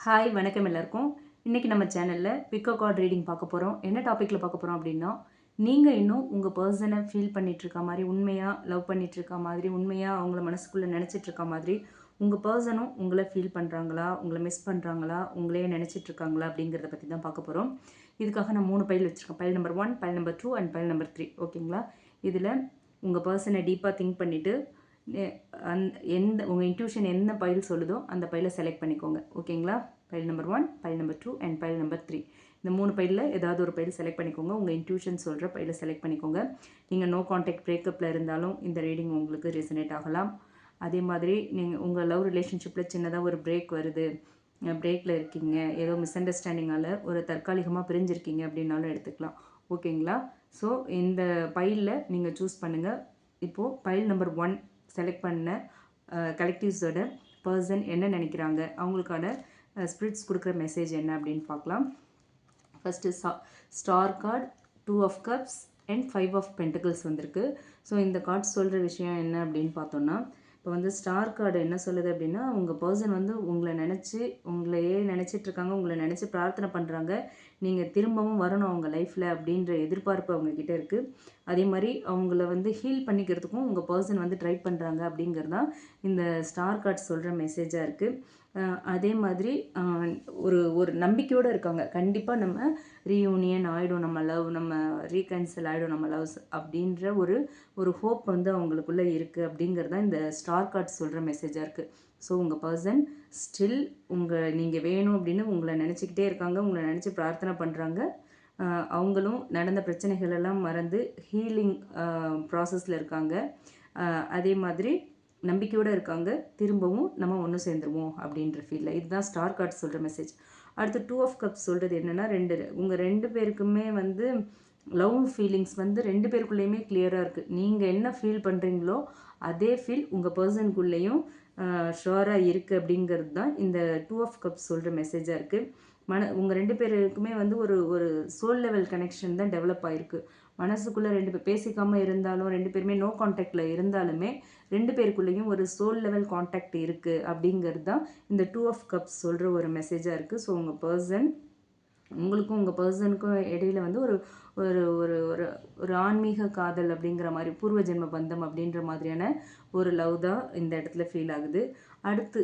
Hi வணக்கம் எல்லாருக்கும். இன்றைக்கி நம்ம சேனலில் பிக்கோ கார்ட் ரீடிங் பார்க்க போகிறோம் என்ன டாப்பிக்கில் பார்க்க போகிறோம் அப்படின்னா நீங்கள் இன்னும் உங்கள் பர்சனை ஃபீல் பண்ணிகிட்ருக்க மாதிரி உண்மையாக லவ் பண்ணிகிட்ருக்க மாதிரி உண்மையாக அவங்கள மனசுக்குள்ளே நினச்சிட்ருக்க மாதிரி உங்கள் பர்சனும் உங்களை ஃபீல் பண்ணுறாங்களா உங்களை மிஸ் பண்ணுறாங்களா உங்களையே நினச்சிட்ருக்காங்களா அப்படிங்கிறத பற்றி தான் பார்க்க போகிறோம் இதுக்காக நான் மூணு பயில் வச்சுருக்கேன். File number one file number two and file number three ஓகேங்களா இதில் உங்கள் பர்சனை டீப்பாக திங்க் பண்ணிவிட்டு அந் எந்த உங்கள் இன்ட்யூஷன் என்ன பயில் சொல்லுதோ அந்த பயிலை செலக்ட் பண்ணிக்கோங்க. ஓகேங்களா file number one file number two and file number three இந்த மூணு பயிலில் ஏதாவது ஒரு பயில் செலக்ட் பண்ணிக்கோங்க. உங்கள் இன்ட்யூஷன் சொல்கிற பயிலை செலக்ட் பண்ணிக்கோங்க. நீங்கள் நோ காண்டாக்ட் பிரேக்கப்பில் இருந்தாலும் இந்த ரீடிங் உங்களுக்கு ரெசனேட் ஆகலாம். அதே மாதிரி நீங்கள் உங்கள் லவ் ரிலேஷன்ஷிப்பில் சின்னதாக ஒரு பிரேக் வருது. பிரேக்கில் இருக்கீங்க. ஏதோ மிஸ் அண்டர்ஸ்டாண்டிங்கால் ஒரு தற்காலிகமாக பிரிஞ்சிருக்கீங்க அப்படின்னாலும் எடுத்துக்கலாம். ஓகேங்களா ஸோ இந்த பயிலில் நீங்கள் சூஸ் பண்ணுங்கள் இப்போது பயில் நம்பர் ஒன் செலக்ட் பண்ண கலெக்டிவ்ஸோட பர்சன் என்ன நினைக்கிறாங்க அவங்களுக்கான ஸ்பிரிட்ஸ் கொடுக்குற மெசேஜ் என்ன அப்படின்னு பார்க்கலாம். ஃபஸ்ட்டு சா star card two of cups and five of pentacles வந்திருக்கு. ஸோ இந்த கார்ட்ஸ் சொல்கிற விஷயம் என்ன அப்படின்னு பார்த்தோன்னா இப்போ வந்து ஸ்டார் கார்டு என்ன சொல்லுது அப்படின்னா உங்கள் பர்சன் வந்து உங்களை நினச்சி உங்களையே நினச்சிட்ருக்காங்க உங்களை நினச்சி பிரார்த்தனை பண்ணுறாங்க நீங்கள் திரும்பவும் வரணும் அவங்க லைஃப்பில் அப்படின்ற எதிர்பார்ப்பு அவங்கக்கிட்ட இருக்குது அதே மாதிரி அவங்கள வந்து ஹீல் பண்ணிக்கிறதுக்கும் உங்கள் பர்சன் வந்து ட்ரை பண்ணுறாங்க அப்படிங்கிறது தான் இந்த ஸ்டார் கார்டு சொல்கிற மெசேஜாக இருக்குது அதே மாதிரி ஒரு ஒரு நம்பிக்கையோடு இருக்காங்க. கண்டிப்பாக நம்ம ரீயூனியன் ஆகிடும் நம்ம லவ் நம்ம ரீகன்சல் ஆகிடும் நம்ம லவ்ஸ் அப்படின்ற ஒரு ஒரு ஹோப் வந்து அவங்களுக்குள்ளே இருக்குது அப்படிங்கிறது தான் இந்த ஸ்டார் கார்ட் சொல்கிற மெசேஜாக இருக்குது ஸோ உங்கள் பர்சன் ஸ்டில் உங்கள் நீங்கள் வேணும் அப்படின்னு உங்களை நினச்சிக்கிட்டே இருக்காங்க உங்களை நினச்சி பிரார்த்தனை பண்ணுறாங்க அவங்களும் நடந்த பிரச்சனைகள் எல்லாம் மறந்து ஹீலிங் ப்ராசஸில் இருக்காங்க. அதே மாதிரி நம்பிக்கையோடு இருக்காங்க. திரும்பவும் நம்ம ஒன்று சேர்ந்துருவோம் அப்படின்ற ஃபீலில் இதுதான் ஸ்டார் கார்ட் சொல்கிற மெசேஜ் அடுத்து டூ ஆஃப் கப்ஸ் சொல்கிறது என்னென்னா ரெண்டு. உங்கள் ரெண்டு பேருக்குமே வந்து லவ் ஃபீலிங்ஸ் வந்து ரெண்டு பேருக்குள்ளேயுமே கிளியராக இருக்குது நீங்கள் என்ன ஃபீல் பண்ணுறீங்களோ அதே ஃபீல் உங்கள் பர்சனுக்குள்ளேயும் ஷுவராக இருக்குது அப்படிங்கிறது தான் இந்த டூ ஆஃப் கப்ஸ் சொல்கிற மெசேஜாக இருக்குது மன உங்கள் ரெண்டு பேருக்குமே வந்து ஒரு ஒரு சோல் லெவல் கனெக்ஷன் தான் டெவலப் ஆகிருக்கு மனசுக்குள்ளே ரெண்டு பேர் பேசிக்காமல் இருந்தாலும் ரெண்டு பேருமே நோ காண்டாக்டில் இருந்தாலுமே ரெண்டு பேருக்குள்ளேயும் ஒரு சோல் லெவல் காண்டாக்ட் இருக்குது அப்படிங்கிறது தான் இந்த டூ ஆஃப் கப்ஸ் சொல்கிற ஒரு மெசேஜாக இருக்குது ஸோ உங்கள் பர்சன் உங்களுக்கும் உங்கள் பர்சனுக்கும் இடையில வந்து ஒரு ஒரு ஒரு ஒரு ஒரு ஆன்மீக காதல் அப்படிங்கிற மாதிரி பூர்வ ஜென்ம பந்தம் அப்படின்ற மாதிரியான ஒரு லவ் தான் இந்த இடத்துல ஃபீல் ஆகுது. அடுத்து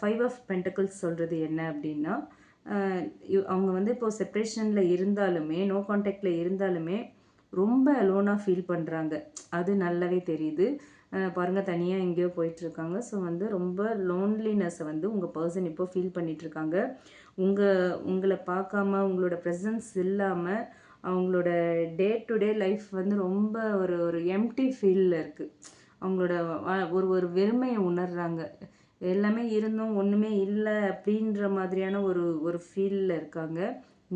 ஃபைவ் ஆஃப் பென்டக்கிள்ஸ் சொல்கிறது என்ன அப்படின்னா அவங்க வந்து இப்போது செப்ரேஷனில் இருந்தாலுமே நோ காண்டாக்டில் இருந்தாலுமே ரொம்ப லோனாக ஃபீல் பண்ணுறாங்க அது நல்லாவே தெரியுது. பாருங்கள் தனியாக எங்கேயோ போயிட்டுருக்காங்க. ஸோ வந்து ரொம்ப லோன்லினஸ்ஸை வந்து உங்கள் பர்சன் இப்போ ஃபீல் பண்ணிகிட்ருக்காங்க உங்கள் உங்களை பார்க்காம உங்களோட ப்ரெசன்ஸ் இல்லாமல் அவங்களோட டே டு டே லைஃப் வந்து ரொம்ப ஒரு ஒரு எம்டி ஃபீலில் இருக்குது அவங்களோட ஒரு ஒரு வெறுமையை உணர்கிறாங்க எல்லாமே இருந்தும் ஒன்றுமே இல்லை அப்படின்ற மாதிரியான ஒரு ஒரு ஃபீலில் இருக்காங்க.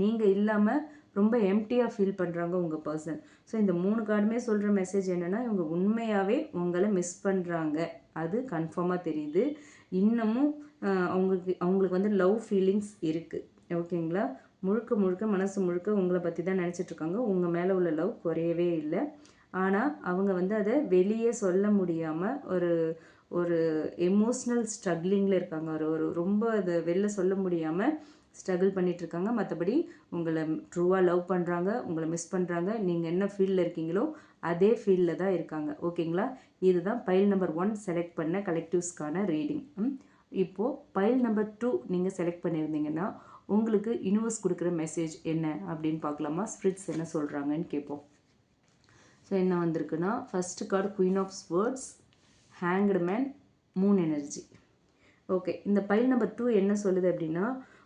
நீங்கள் இல்லாமல் ரொம்ப எம்டியாக ஃபீல் பண்ணுறாங்க உங்கள் பர்சன் ஸோ இந்த மூணு கார்டுமே சொல்கிற மெசேஜ் என்னென்னா இவங்க உண்மையாகவே உங்களை மிஸ் பண்ணுறாங்க அது கன்ஃபார்மாக தெரியுது. இன்னமும் அவங்களுக்கு அவங்களுக்கு வந்து லவ் ஃபீலிங்ஸ் இருக்குது ஓகேங்களா முழுக்க முழுக்க மனசு முழுக்க உங்களை பற்றி தான் நினச்சிட்ருக்காங்க உங்கள் மேலே உள்ள லவ் குறையவே இல்லை. ஆனால் அவங்க வந்து அதை வெளியே சொல்ல முடியாமல் ஒரு ஒரு எமோஷ்னல் ஸ்ட்ரகிளிங்கில் இருக்காங்க. ஒரு ஒரு ரொம்ப அதை வெளில சொல்ல முடியாமல் ஸ்ட்ரகிள் பண்ணிகிட்ருக்காங்க மற்றபடி உங்களை ட்ரூவாக லவ் பண்ணுறாங்க உங்களை மிஸ் பண்ணுறாங்க நீங்கள் என்ன ஃபீல்டில் இருக்கீங்களோ அதே ஃபீல்டில் தான் இருக்காங்க. ஓகேங்களா இதுதான் பைல் நம்பர் ஒன் செலக்ட் பண்ண கலெக்டிவ்ஸ்க்கான ரீடிங் இப்போது பைல் நம்பர் டூ நீங்கள் செலக்ட் பண்ணியிருந்தீங்கன்னா உங்களுக்கு யூனிவர்ஸ் கொடுக்குற மெசேஜ் என்ன அப்படின்னு பார்க்கலாமா? ஸ்பிரிட்ஸ் என்ன சொல்கிறாங்கன்னு கேட்போம் ஸோ என்ன வந்திருக்குன்னா first card queen of swords hanged man moon energy okay இந்த பைல் நம்பர் டூ என்ன சொல்லுது அப்படின்னா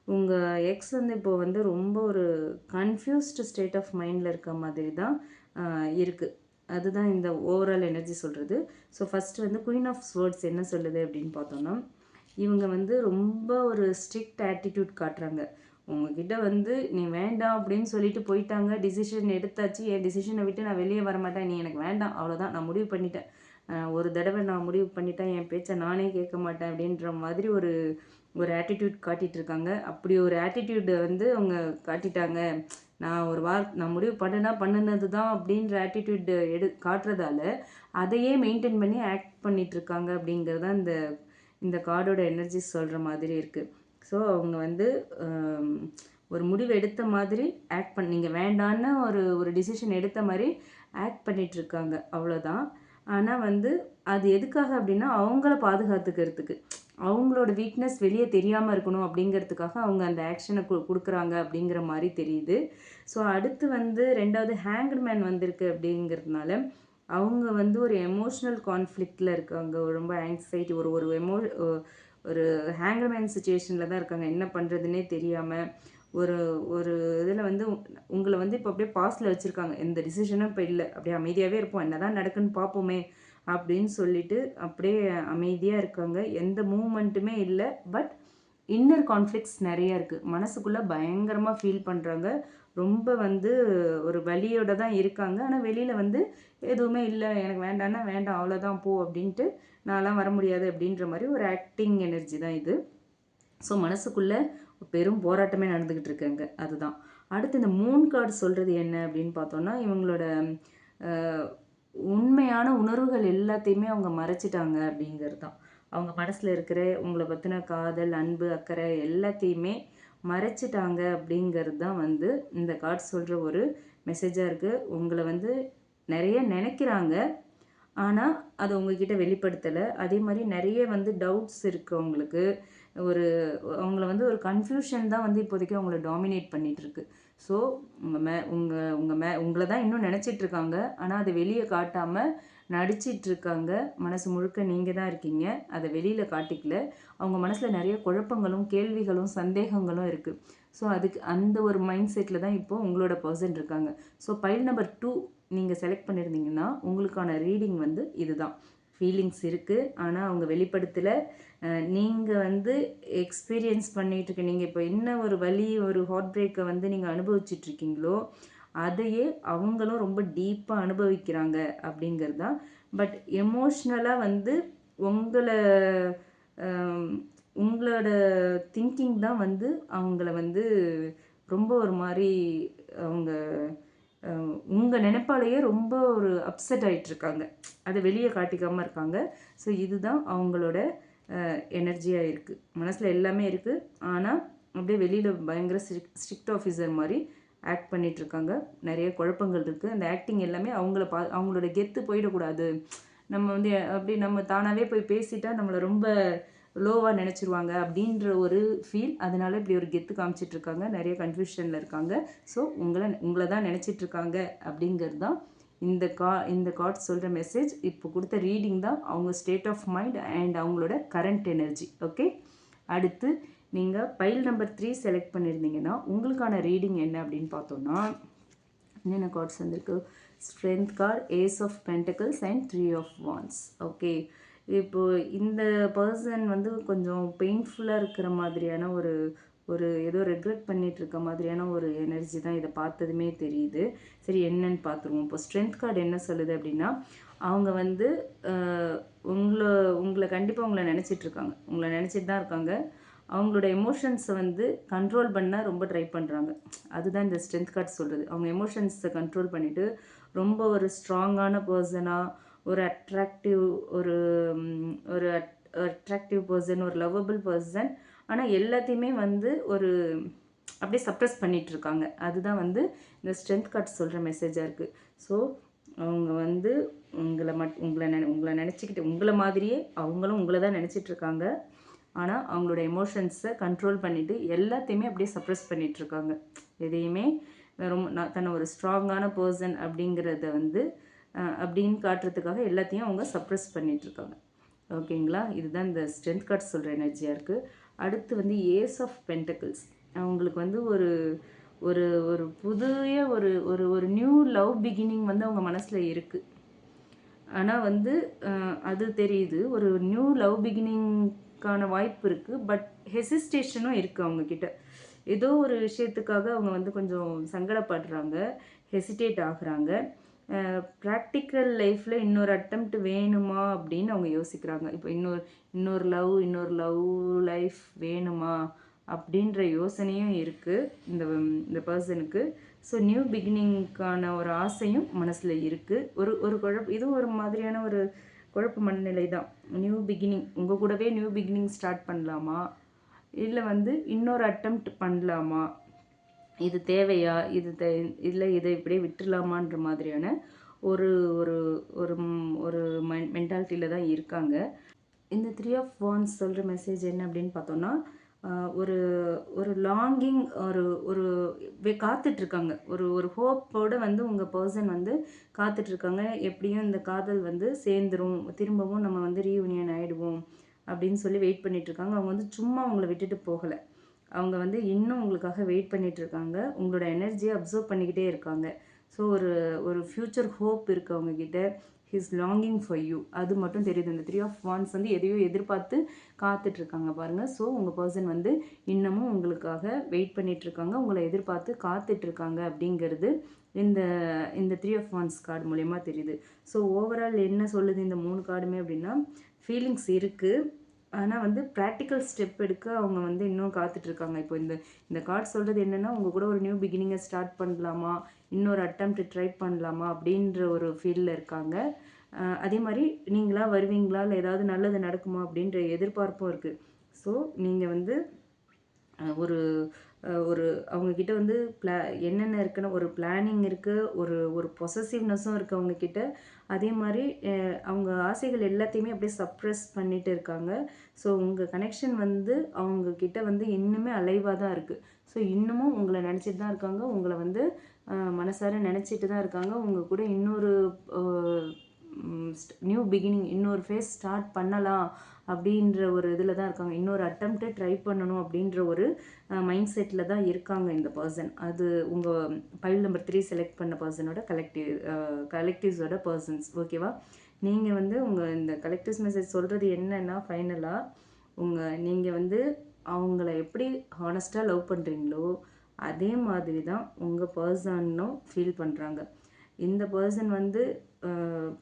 உங்கள் எக்ஸ் வந்து இப்போது வந்து ரொம்ப ஒரு கன்ஃபியூஸ்டு ஸ்டேட் ஆஃப் மைண்டில் இருக்க மாதிரி தான் இருக்குது அதுதான் இந்த ஓவரால் எனர்ஜி சொல்கிறது ஸோ ஃபஸ்ட்டு வந்து குயின் ஆஃப் ஸ்வேர்ட்ஸ் என்ன சொல்லுது அப்படின்னு பார்த்தோன்னா இவங்க வந்து ரொம்ப ஒரு ஸ்ட்ரிக்ட் ஆட்டிடியூட் காட்டுறாங்க. உங்ககிட்ட வந்து நீ வேண்டாம் அப்படின்னு சொல்லிட்டு போயிட்டாங்க. டிசிஷன் எடுத்தாச்சு. என் டிசிஷனை விட்டு நான் வெளியே வர மாட்டேன் நீ எனக்கு வேண்டாம். அவ்வளோதான் நான் முடிவு பண்ணிட்டேன். ஒரு தடவை நான் முடிவு பண்ணிட்டேன். என் பேச்சை நானே கேட்க மாட்டேன் அப்படின்ற மாதிரி ஒரு ஒரு ஆட்டிடியூட் காட்டிகிட்டு இருக்காங்க அப்படி ஒரு ஆட்டிடியூடை வந்து அவங்க காட்டிட்டாங்க. நான் ஒரு வார் நான் முடிவு பண்ணுனா பண்ணுனது தான் அப்படின்ற ஆட்டிடியூட் எடு காட்டுறதால அதையே மெயின்டைன் பண்ணி ஆக்ட் பண்ணிகிட்ருக்காங்க அப்படிங்கிறது தான் இந்த இந்த கார்டோட எனர்ஜி சொல்கிற மாதிரி இருக்குது ஸோ அவங்க வந்து ஒரு முடிவு எடுத்த மாதிரி ஆக்ட் பண்ண நீங்கள் வேண்டான்னு ஒரு ஒரு டிசிஷன் எடுத்த மாதிரி ஆக்ட் பண்ணிகிட்ருக்காங்க இருக்காங்க அவ்வளோதான் ஆனால் வந்து அது எதுக்காக அப்படின்னா அவங்கள பாதுகாத்துக்கிறதுக்கு. அவங்களோட வீக்னஸ் வெளியே தெரியாமல் இருக்கணும் அப்படிங்கிறதுக்காக அவங்க அந்த ஆக்ஷனை கு கொடுக்குறாங்க அப்படிங்கிற மாதிரி தெரியுது. ஸோ அடுத்து வந்து ரெண்டாவது ஹேங்க்டு மேன் வந்திருக்கு அப்படிங்கிறதுனால அவங்க வந்து ஒரு எமோஷ்னல் கான்ஃப்ளிக்டில் இருக்காங்க. ஒரு ரொம்ப ஆங்ஸைட்டி ஒரு ஒரு எமோ ஒரு ஹேங்கர் மேன் சுச்சுவேஷனில் தான் இருக்காங்க. என்ன பண்ணுறதுனே தெரியாமல் ஒரு ஒரு இதில் வந்து உங்களை வந்து இப்போ அப்படியே பாஸ்டில் வச்சுருக்காங்க. எந்த டிசிஷனும் இப்போ இல்லை. அப்படியே அமைதியாகவே இருப்போம். என்ன தான் நடக்குன்னு பார்ப்போமே. அப்படின்னு சொல்லிட்டு அப்படியே அமைதியாக இருக்காங்க. எந்த மூமெண்ட்டுமே இல்லை. பட் இன்னர் கான்ஃப்ளிக்ஸ் நிறைய இருக்குது மனசுக்குள்ளே பயங்கரமாக ஃபீல் பண்ணுறாங்க ரொம்ப வந்து ஒரு வழியோட தான் இருக்காங்க. ஆனால் வெளியில் வந்து எதுவுமே இல்லை. எனக்கு வேண்டாம்னா வேண்டாம். அவ்வளோதான் போ அப்படின்ட்டு நான்லாம் வர முடியாது அப்படின்ற மாதிரி ஒரு ஆக்டிங் எனர்ஜி தான் இது. ஸோ மனசுக்குள்ளே பெரும் போராட்டமே நடந்துக்கிட்டு இருக்காங்க. அதுதான். அடுத்து இந்த மூன் கார்டு சொல்கிறது என்ன அப்படின்னு பார்த்தோன்னா இவங்களோட உண்மையான உணர்வுகள் எல்லாத்தையுமே அவங்க மறைச்சிட்டாங்க அப்படிங்கிறது தான் அவங்க மனசில் இருக்கிற உங்களை பற்றின காதல் அன்பு அக்கறை எல்லாத்தையுமே மறைச்சிட்டாங்க அப்படிங்கிறது தான் வந்து இந்த கார்டு சொல்கிற ஒரு மெசேஜாக இருக்குது உங்களை வந்து நிறைய நினைக்கிறாங்க. ஆனால் அது உங்ககிட்ட வெளிப்படுத்தலை. அதே மாதிரி நிறைய வந்து டவுட்ஸ் இருக்குது அவங்களுக்கு. ஒரு அவங்கள வந்து ஒரு கன்ஃபியூஷன் தான் வந்து இப்போதைக்கு அவங்கள டாமினேட் பண்ணிகிட்ருக்கு ஸோ உங்கள் மே உங்கள் உங்கள் மே உங்களை தான் இன்னும் நினச்சிட்டு இருக்காங்க ஆனால் அதை வெளியே காட்டாமல் நடிச்சிட்ருக்காங்க. மனசு முழுக்க நீங்கள் தான் இருக்கீங்க. அதை வெளியில் காட்டிக்கல. அவங்க மனசில் நிறைய குழப்பங்களும் கேள்விகளும் சந்தேகங்களும் இருக்குது ஸோ அதுக்கு அந்த ஒரு மைண்ட் செட்டில் தான் இப்போ உங்களோட பர்சன் இருக்காங்க. ஸோ பைல் நம்பர் டூ நீங்கள் செலக்ட் பண்ணியிருந்தீங்கன்னா உங்களுக்கான ரீடிங் வந்து இதுதான். ஃபீலிங்ஸ் இருக்குது ஆனால் அவங்க வெளிப்படுத்தலை. நீங்கள் வந்து எக்ஸ்பீரியன்ஸ் பண்ணிகிட்டு இருக்கீங்க நீங்கள் இப்போ என்ன ஒரு வலி ஒரு ஹார்ட் பிரேக்கை வந்து நீங்கள் அனுபவிச்சிட்ருக்கீங்களோ அதையே அவங்களும் ரொம்ப டீப்பாக அனுபவிக்கிறாங்க அப்படிங்கிறது தான் பட் எமோஷ்னலாக வந்து உங்களை உங்களோட திங்கிங் தான் வந்து அவங்கள வந்து ரொம்ப ஒரு மாதிரி அவங்க உங்கள் நினைப்பாலேயே ரொம்ப ஒரு அப்செட் ஆகிட்டுருக்காங்க அதை வெளியே காட்டிக்காமல் இருக்காங்க. ஸோ இதுதான் அவங்களோட எனர்ஜியாக இருக்குது மனசில் எல்லாமே இருக்குது ஆனால் அப்படியே வெளியில் பயங்கர ஸ்ட்ரிக் ஸ்ட்ரிக்ட் ஆஃபீஸர் மாதிரி ஆக்ட் பண்ணிகிட்ருக்காங்க நிறைய குழப்பங்கள் இருக்குது அந்த ஆக்டிங் எல்லாமே அவங்கள பா அவங்களோட கெத்து போயிடக்கூடாது. நம்ம வந்து அப்படி நம்ம தானாகவே போய் பேசிட்டா நம்மளை ரொம்ப லோவாக நினச்சிருவாங்க அப்படின்ற ஒரு ஃபீல் அதனால் இப்படி ஒரு கெத்து காமிச்சிட்ருக்காங்க நிறைய கன்ஃபியூஷனில் இருக்காங்க. ஸோ உங்களை உங்களை தான் நினச்சிட்ருக்காங்க அப்படிங்கிறது தான் இந்த கா இந்த கார்ட் சொல்கிற மெசேஜ் இப்போ கொடுத்த ரீடிங் தான் அவங்க ஸ்டேட் ஆஃப் மைண்ட் அண்ட் அவங்களோட கரண்ட் எனர்ஜி ஓகே அடுத்து நீங்கள் பைல் நம்பர் த்ரீ செலக்ட் பண்ணியிருந்தீங்கன்னா உங்களுக்கான ரீடிங் என்ன அப்படின்னு பார்த்தோம்னா என்னென்ன கார்ட்ஸ் வந்திருக்கு? Strength card ace of pentacles and three of wands okay இப்போது இந்த பர்சன் வந்து கொஞ்சம் பெயின்ஃபுல்லாக இருக்கிற மாதிரியான ஒரு ஒரு ஏதோ ரெக்ரெட் பண்ணிட்டு இருக்க மாதிரியான ஒரு எனர்ஜி தான் இதை பார்த்ததுமே தெரியுது. சரி என்னன்னு பார்த்துருவோம். இப்போ ஸ்ட்ரென்த் கார்டு என்ன சொல்லுது அப்படின்னா அவங்க வந்து உங்களை உங்களை கண்டிப்பாக உங்களை நினச்சிட்டு இருக்காங்க உங்களை நினச்சிட்டு தான் இருக்காங்க. அவங்களோட எமோஷன்ஸை வந்து கண்ட்ரோல் பண்ண ரொம்ப ட்ரை பண்ணுறாங்க அதுதான் இந்த ஸ்ட்ரென்த் கார்டு சொல்கிறது அவங்க எமோஷன்ஸை கண்ட்ரோல் பண்ணிவிட்டு ரொம்ப ஒரு ஸ்ட்ராங்கான பர்சனாக ஒரு அட்ராக்டிவ் ஒரு ஒரு அட்ராக்டிவ் பர்சன் ஒரு லவ்வபிள் பர்சன் ஆனால் எல்லாத்தையுமே வந்து ஒரு அப்படியே சப்ரஸ் பண்ணிகிட்ருக்காங்க இருக்காங்க அதுதான் வந்து இந்த ஸ்ட்ரென்த் கார்ட் சொல்கிற மெசேஜாக இருக்குது ஸோ அவங்க வந்து உங்களை மட் உங்களை நினை உங்களை நினச்சிக்கிட்டு உங்களை மாதிரியே அவங்களும் உங்களை தான் நினச்சிட்ருக்காங்க ஆனால் அவங்களோட எமோஷன்ஸை கண்ட்ரோல் பண்ணிவிட்டு எல்லாத்தையுமே அப்படியே சப்ரஸ் பண்ணிகிட்ருக்காங்க எதையுமே ரொம்ப நான் தன்னை ஒரு ஸ்ட்ராங்கான பர்சன் அப்படிங்கிறத வந்து அப்படின்னு காட்டுறதுக்காக எல்லாத்தையும் அவங்க சப்ரஸ் பண்ணிகிட்ருக்காங்க இருக்காங்க ஓகேங்களா? இதுதான் இந்த ஸ்ட்ரென்த் கார்ட் சொல்கிற எனர்ஜியாக இருக்குது அடுத்து வந்து ஏஸ் ஆஃப் பென்டக்கிள்ஸ் அவங்களுக்கு வந்து ஒரு ஒரு ஒரு புதிய ஒரு ஒரு ஒரு நியூ லவ் பிகினிங் வந்து அவங்க மனசில் இருக்குது ஆனால் வந்து அது தெரியுது. ஒரு நியூ லவ் பிகினிங்க்கான வாய்ப்பு இருக்குது பட் ஹெசிஸ்டேஷனும் இருக்குது அவங்கக்கிட்ட ஏதோ ஒரு விஷயத்துக்காக அவங்க வந்து கொஞ்சம் சங்கடப்படுறாங்க. ஹெசிடேட் ஆகுறாங்க. ப்ராக்டிக்கல் லைஃப்பில் இன்னொரு அட்டம்ப்ட் வேணுமா அப்படின்னு அவங்க யோசிக்கிறாங்க. இப்போ இன்னொரு இன்னொரு லவ் இன்னொரு லவ் லைஃப் வேணுமா அப்படின்ற யோசனையும் இருக்குது இந்த இந்த பர்சனுக்கு ஸோ நியூ பிகினிங்க்கான ஒரு ஆசையும் மனசில் இருக்குது ஒரு ஒரு குழப்ப இதுவும் ஒரு மாதிரியான ஒரு குழப்ப மனநிலை தான். நியூ பிகினிங் உங்கள் கூடவே நியூ பிகினிங் ஸ்டார்ட் பண்ணலாமா? இல்லை வந்து இன்னொரு அட்டம்ப்ட் பண்ணலாமா? இது தேவையா? இது தே இல்லை இதை இப்படியே விட்டுடலாமான்ற மாதிரியான ஒரு ஒரு ஒரு ஒரு ஒரு மென்டாலிட்டியில் தான் இருக்காங்க. இந்த த்ரீ ஆஃப் வான்ஸ் சொல்கிற மெசேஜ் என்ன அப்படின்னு பார்த்தோன்னா ஒரு ஒரு லாங்கிங் ஒரு ஒரு வே- காத்துட்ருக்காங்க. ஒரு ஒரு ஹோப்போடு வந்து உங்கள் பர்சன் வந்து காத்துட்ருக்காங்க. எப்படியும் இந்த காதல் வந்து சேர்ந்துரும். திரும்பவும் நம்ம வந்து ரீயூனியன் ஆகிடுவோம் அப்படின்னு சொல்லி வெயிட் பண்ணிகிட்ருக்காங்க இருக்காங்க அவங்க வந்து சும்மா அவங்கள விட்டுட்டு போகலை. அவங்க வந்து இன்னும் உங்களுக்காக வெயிட் பண்ணிட்டு இருக்காங்க உங்களோட எனர்ஜியை அப்சர்வ் பண்ணிக்கிட்டே இருக்காங்க. ஸோ ஒரு ஒரு ஃப்யூச்சர் ஹோப் இருக்குது அவங்க கிட்ட ஹிஸ் லாங்கிங் ஃபார் யூ அது மட்டும் தெரியுது. இந்த த்ரீ ஆஃப் ஒன்ஸ் வந்து எதையோ எதிர்பார்த்து காத்துட்டு இருக்காங்க பாருங்க. ஸோ உங்கள் பர்சன் வந்து இன்னமும் உங்களுக்காக வெயிட் பண்ணிட்டு இருக்காங்க உங்களை எதிர்பார்த்து காத்துட்டு இருக்காங்க அப்படிங்கிறது இந்த இந்த த்ரீ ஆஃப் ஒன்ஸ் கார்டு மூலயமா தெரியுது. ஸோ ஓவரால் என்ன சொல்லுது இந்த மூணு கார்டுமே அப்படின்னா ஃபீலிங்ஸ் இருக்குது ஆனால் வந்து ப்ராக்டிக்கல் ஸ்டெப் எடுக்க அவங்க வந்து இன்னும் காத்துட்டு இருக்காங்க இப்போ இந்த இந்த கார்டு சொல்கிறது என்னென்னா உங்கள் கூட ஒரு நியூ பிகினிங்கை ஸ்டார்ட் பண்ணலாமா? இன்னொரு அட்டம்ப்ட் ட்ரை பண்ணலாமா? அப்படின்ற ஒரு ஃபீல்டில் இருக்காங்க. அதே மாதிரி நீங்களா வருவீங்களா? இல்லை ஏதாவது நல்லது நடக்குமா? அப்படின்ற எதிர்பார்ப்பும் இருக்குது ஸோ நீங்கள் வந்து ஒரு ஒரு அவங்கக்கிட்ட வந்து பிளா என்னென்ன இருக்குன்னு ஒரு பிளானிங் இருக்குது ஒரு ஒரு பொசசிவ்னஸும் இருக்குது அவங்கக்கிட்ட அதே மாதிரி அவங்க ஆசைகள் எல்லாத்தையுமே அப்படியே சப்ரெஸ் பண்ணிட்டு இருக்காங்க. ஸோ உங்கள் கனெக்ஷன் வந்து அவங்கக்கிட்ட வந்து இன்னுமே அலைவாக தான் இருக்குது ஸோ இன்னமும் உங்களை நினச்சிட்டு தான் இருக்காங்க. உங்களை வந்து மனசார நினச்சிட்டு தான் இருக்காங்க. உங்கள் கூட இன்னொரு நியூ பிகினிங் இன்னொரு ஃபேஸ் ஸ்டார்ட் பண்ணலாம் அப்படின்ற ஒரு இதில் தான் இருக்காங்க. இன்னொரு அட்டம்ப்ட்டு ட்ரை பண்ணணும் அப்படின்ற ஒரு மைண்ட் செட்டில் தான் இருக்காங்க இந்த பர்சன் அது உங்கள் பைல் நம்பர் த்ரீ செலக்ட் பண்ண பர்சனோட கலெக்டிவ் கலெக்டிவ்ஸோட பர்சன்ஸ் ஓகேவா நீங்கள் வந்து உங்கள் இந்த கலெக்டிவ்ஸ் மெசேஜ் சொல்கிறது என்னன்னா ஃபைனலாக உங்கள் நீங்கள் வந்து அவங்கள எப்படி ஹானஸ்ட்டாக லவ் பண்ணுறீங்களோ அதே மாதிரி தான் உங்கள் பர்சனும் ஃபீல் பண்ணுறாங்க இந்த பர்சன் வந்து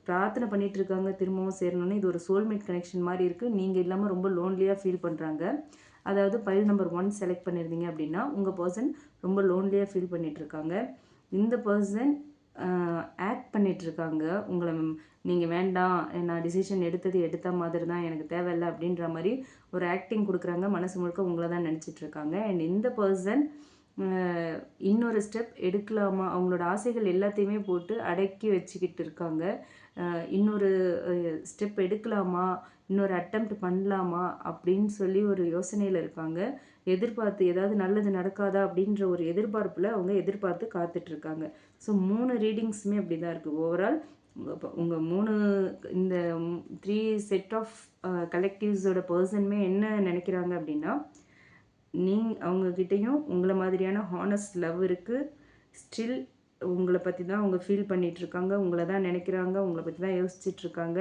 பிரார்த்தனை பண்ணிட்டு இருக்காங்க திரும்பவும் சேரணும்னு. இது ஒரு சோல்மேட் கனெக்ஷன் மாதிரி இருக்குது நீங்கள் இல்லாமல் ரொம்ப லோன்லியாக ஃபீல் பண்ணுறாங்க அதாவது பைல் நம்பர் ஒன் செலக்ட் பண்ணியிருந்தீங்க அப்படின்னா உங்கள் பர்சன் ரொம்ப லோன்லியாக ஃபீல் பண்ணிகிட்ருக்காங்க இந்த பர்சன் ஆக்ட் பண்ணிகிட்ருக்காங்க உங்களை நீங்கள் வேண்டாம் நான் டிசிஷன் எடுத்தது எடுத்த மாதிரி தான் எனக்கு தேவையில்லை அப்படின்ற மாதிரி ஒரு ஆக்டிங் கொடுக்குறாங்க. மனசு முழுக்க உங்களை தான் நினச்சிட்ருக்காங்க அண்ட் இந்த பர்சன் இன்னொரு ஸ்டெப் எடுக்கலாமா? அவங்களோட ஆசைகள் எல்லாத்தையுமே போட்டு அடக்கி வச்சுக்கிட்டு இருக்காங்க. இன்னொரு ஸ்டெப் எடுக்கலாமா? இன்னொரு அட்டம்ப்ட் பண்ணலாமா? அப்படின்னு சொல்லி ஒரு யோசனையில் இருக்காங்க. எதிர்பார்த்து ஏதாவது நல்லது நடக்காதா அப்படின்ற ஒரு எதிர்பார்ப்பில் அவங்க எதிர்பார்த்து காத்துட்ருக்காங்க ஸோ மூணு ரீடிங்ஸுமே அப்படி தான் இருக்குது ஓவரால் உங்கள் மூணு இந்த த்ரீ செட் ஆஃப் கலெக்டிவ்ஸோட பர்சனுமே என்ன நினைக்கிறாங்க அப்படின்னா நீ அவங்கக்கிட்டேயும் உங்களை மாதிரியான ஹானஸ்ட் லவ் இருக்குது ஸ்டில் உங்களை பற்றி தான் அவங்க ஃபீல் பண்ணிகிட்ருக்காங்க உங்களை தான் நினைக்கிறாங்க. உங்களை பற்றி தான் யோசிச்சிட்ருக்காங்க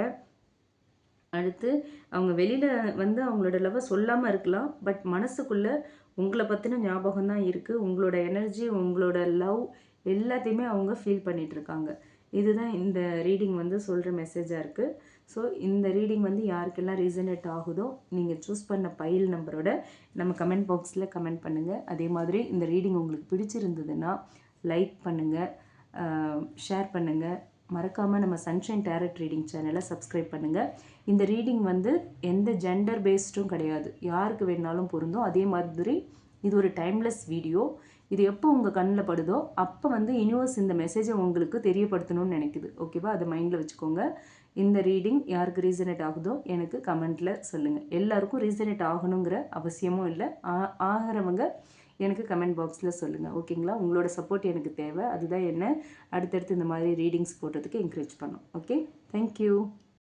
அடுத்து அவங்க வெளியில் வந்து அவங்களோட லவ்வை சொல்லாமல் இருக்கலாம். பட் மனசுக்குள்ளே உங்களை பற்றின ஞாபகம் தான் இருக்குது உங்களோட எனர்ஜி உங்களோட லவ் எல்லாத்தையுமே அவங்க ஃபீல் பண்ணிகிட்ருக்காங்க இருக்காங்க இதுதான் இந்த ரீடிங் வந்து சொல்கிற மெசேஜாக இருக்குது ஸோ இந்த ரீடிங் வந்து யாருக்கெல்லாம் ரீசனேட் ஆகுதோ நீங்கள் சூஸ் பண்ண பைல் நம்பரோட நம்ம கமெண்ட் பாக்ஸில் கமெண்ட் பண்ணுங்கள் அதே மாதிரி இந்த ரீடிங் உங்களுக்கு பிடிச்சிருந்ததுன்னா லைக் பண்ணுங்கள் ஷேர் பண்ணுங்கள் மறக்காமல் நம்ம சன்ஷைன் டேரட் ரீடிங் சேனலை சப்ஸ்கிரைப் பண்ணுங்கள் இந்த ரீடிங் வந்து எந்த ஜெண்டர் பேஸ்டும் கிடையாது. யாருக்கு வேணாலும் பொருந்தும். அதே மாதிரி இது ஒரு டைம்லெஸ் வீடியோ இது எப்போ உங்கள் கண்ணில் படுதோ அப்போ வந்து யூனிவர்ஸ் இந்த மெசேஜை உங்களுக்கு தெரியப்படுத்தணும்னு நினைக்குது. ஓகேவா அதை மைண்டில் வச்சுக்கோங்க. இந்த ரீடிங் யாருக்கு ரீசனேட் ஆகுதோ எனக்கு கமெண்ட்டில் சொல்லுங்கள் எல்லாருக்கும் ரீசனேட் ஆகணுங்கிற அவசியமும் இல்லை. ஆ- ஆகிறவங்க எனக்கு கமெண்ட் பாக்ஸில் சொல்லுங்கள் ஓகேங்களா? உங்களோட சப்போர்ட் எனக்கு தேவை. அதுதான் என்ன? அடுத்தடுத்து இந்த மாதிரி ரீடிங்ஸ் போடுறதுக்கு என்கரேஜ் பண்ணும். Okay thank you